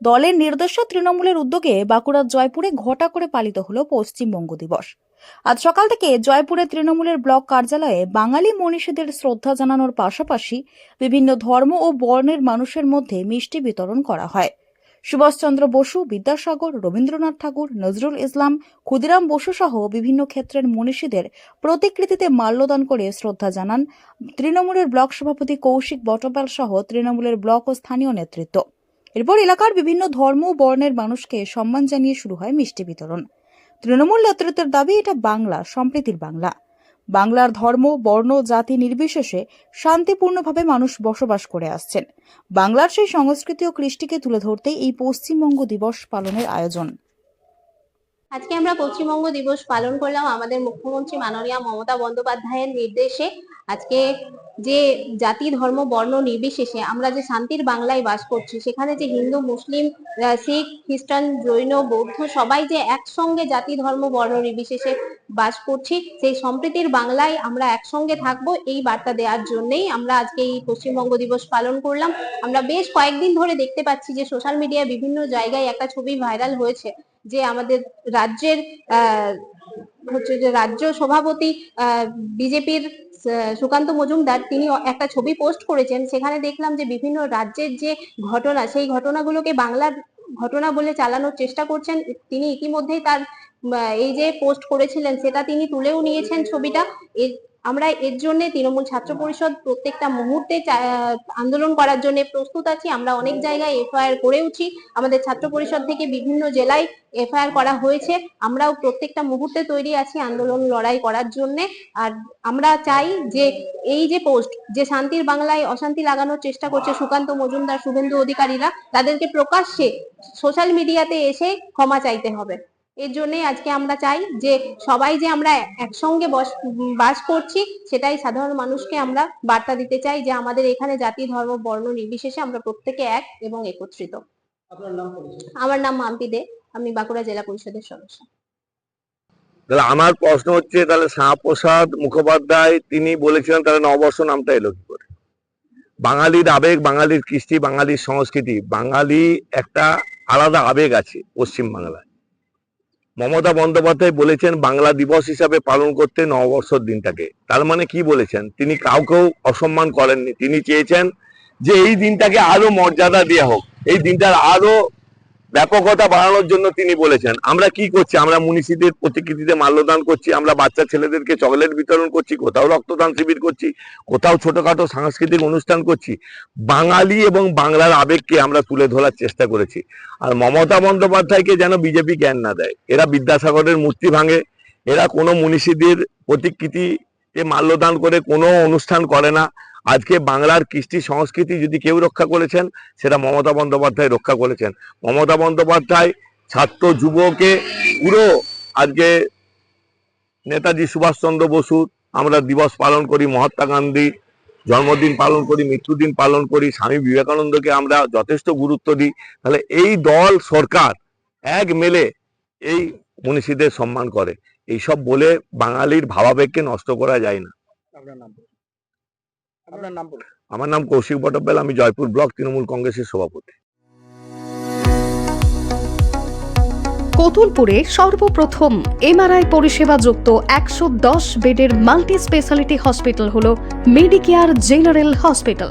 দলের নির্দেশে তৃণমূলের উদ্যোগে বাঁকুড়ার জয়পুরে ঘটা করে পালিত হল পশ্চিমবঙ্গ দিবস। আজ সকাল থেকে জয়পুরে তৃণমূলের ব্লক কার্যালয়ে বাঙালি মনীষীদের শ্রদ্ধা জানানোর পাশাপাশি বিভিন্ন ধর্ম ও বর্ণের মানুষের মধ্যে মিষ্টি বিতরণ করা হয়। সুভাষচন্দ্র বসু, বিদ্যাসাগর, রবীন্দ্রনাথ ঠাকুর, নজরুল ইসলাম, ক্ষুদিরাম বসু সহ বিভিন্ন ক্ষেত্রের মনীষীদের প্রতিকৃতিতে মাল্যদান করে শ্রদ্ধা জানান তৃণমূলের ব্লক সভাপতি কৌশিক বটপাল সহ তৃণমূলের ব্লক ও স্থানীয় নেতৃত্ব। এরপর এলাকার বিভিন্ন ধর্ম বর্ণের মানুষকে সম্মান জানিয়ে শুরু হয় মিষ্টি বিতরণ। তৃণমূল নেতৃত্বের দাবি, এটা বাংলা, সম্প্রীতির বাংলা। বাংলার ধর্ম, বর্ণ জাতি নির্বিশেষে শান্তিপূর্ণভাবে মানুষ বসবাস করে আসছেন। বাংলার সেই সংস্কৃতি ও কৃষ্টিকে তুলে ধরতেই এই পশ্চিমবঙ্গ দিবস পালনের আয়োজন। আজকে আমরা পশ্চিমবঙ্গ দিবস পালন করলাম আমাদের মুখ্যমন্ত্রী মাননীয় মমতা বন্দ্যোপাধ্যায়ের নির্দেশে। আজকে যে জাতি, ধর্ম, বর্ণ নির্বিশেষে আমরা যে শান্তির বাংলায় বাস করছি, সেখানে যে হিন্দু, মুসলিম শিখ, খ্রিস্টান, জৈন, বৌদ্ধ সবাই যে একসঙ্গে জাতি, ধর্ম, বর্ণ নির্বিশেষে বাস করছি, সেই সম্প্রীতির বাংলায় আমরা একসঙ্গে থাকব এই বার্তা দেওয়ার জন্যই আমরা আজকে এই পশ্চিমবঙ্গ দিবস পালন করলাম। আমরা বেশ কয়েকদিন ধরে দেখতে পাচ্ছি যে সোশ্যাল মিডিয়ায় বিভিন্ন জায়গায় একটা ছবি ভাইরাল হয়েছে। যে আমাদের রাজ্যের হচ্ছে যে রাজ্য সভাপতি বিজেপির সুকান্ত মজুমদার, তিনি একটা ছবি পোস্ট করেছেন। সেখানে দেখলাম যে বিভিন্ন রাজ্যের যে ঘটনা, সেই ঘটনাগুলোকে বাংলার ঘটনা বলে চালানোর চেষ্টা করছেন। তিনি ইতিমধ্যেই তার এই যে পোস্ট করেছিলেন, সেটা তিনি তুলেও নিয়েছেন ছবিটা। আমরা এর জন্য তৃণমূল ছাত্র পরিষদ প্রত্যেকটা মুহূর্তে আন্দোলন করার জন্য প্রস্তুত আছি। আমরা অনেক জায়গায় এফআইআর করেওছি আমাদের ছাত্র পরিষদ থেকে বিভিন্ন জেলায় এফআইআর করা হয়েছে। আমরাও প্রত্যেকটা মুহূর্তে তৈরি আছি আন্দোলন লড়াই করার জন্য। আর আমরা চাই যে এই যে পোস্ট যে শান্তির বাংলায় অশান্তি লাগানোর চেষ্টা করছে সুকান্ত মজুমদার শুভেন্দু অধিকারীরা তাদেরকে প্রকাশ্যে সোশ্যাল মিডিয়াতে এসে ক্ষমা চাইতে হবে। এর জন্যই আজকে আমরা চাই যে সবাই যে আমরা একসঙ্গে বস উম, বাস করছি সেটাই সাধারণ মানুষকে আমরা বার্তা দিতে চাই যে আমাদের এখানে জাতি ধর্ম বর্ণ নির্বিশেষে আমরা প্রত্যেকে এক এবং একত্রিত। আপনার নাম পরিচয় আমার নাম মাম্পি দে আমি বাঁকুড়া জেলা পরিষদের সদস্য। তাহলে আমার প্রশ্ন হচ্ছে তাহলে শ্যামাপ্রসাদ মুখোপাধ্যায় তিনি বলেছিলেন তাহলে নববর্ষ নামটা এলো কি করে? বাঙালির আবেগ বাঙালির কৃষ্টি বাঙালির সংস্কৃতি বাঙালি একটা আলাদা আবেগ আছে পশ্চিম বাংলায় মমতা বন্দ্যোপাধ্যায় বলেছেন, বাংলা দিবস হিসাবে পালন করতে নববর্ষর দিনটাকে। তার মানে কি বলেছেন? তিনি কাউকেও অসম্মান করেননি। তিনি চেয়েছেন যে এই দিনটাকে আরও মর্যাদা দেওয়া হোক। এই দিনটার আরও ব্যাপকতা বাড়ানোর জন্য তিনি বলেছেন, আমরা কি করছি? আমরা মুনিষীদের প্রতিকৃতিতে মাল্যদান করছি, আমরা বাচ্চা ছেলেদেরকে চকলেট বিতরণ করছি, কোথাও রক্তদান শিবির করছি, কোথাও ছোটখাটো সাংস্কৃতিক অনুষ্ঠান করছি। বাঙালি এবং বাংলার আবেগকে আমরা তুলে ধরার চেষ্টা করেছি। আর মমতা বন্দ্যোপাধ্যায়কে যেন বিজেপি জ্ঞান না দেয়। এরা বিদ্যাসাগরের মূর্তি ভাঙে। এরা কোনো মুনিষীদের প্রতিকৃতিতে মাল্যদান করে, কোনো অনুষ্ঠান করে না। আজকে বাংলার কৃষ্টি সংস্কৃতি যদি কেউ রক্ষা করেছেন, সেটা মমতা বন্দ্যোপাধ্যায় রক্ষা করেছেন। মমতা বন্দ্যোপাধ্যায় ছাত্র যুবকে পুরো আজকে নেতাজি সুভাষচন্দ্র বসুর আমরা দিবস পালন করি, মহাত্মা গান্ধী, জন্মদিন পালন করি, মৃত্যুদিন পালন করি, স্বামী বিবেকানন্দকে আমরা যথেষ্ট গুরুত্ব দিই। তাহলে এই দল, সরকার এক মেলে এই মনীষীদের সম্মান করে। এইসব বলে বাঙালির ভাবাবেগকে নষ্ট করা যায় না। আপনার নাম বলুন। আমার নাম কৌশিক বটব্যাল আমি জয়পুর ব্লক তৃণমূল কংগ্রেসের সভাপতি কতুলপুরে সর্বপ্রথম এমআরআই পরিষেবা যুক্ত একশো দশ বেডের মাল্টি স্পেশালিটি হসপিটাল হল মেডিকেয়ার জেনারেল হসপিটাল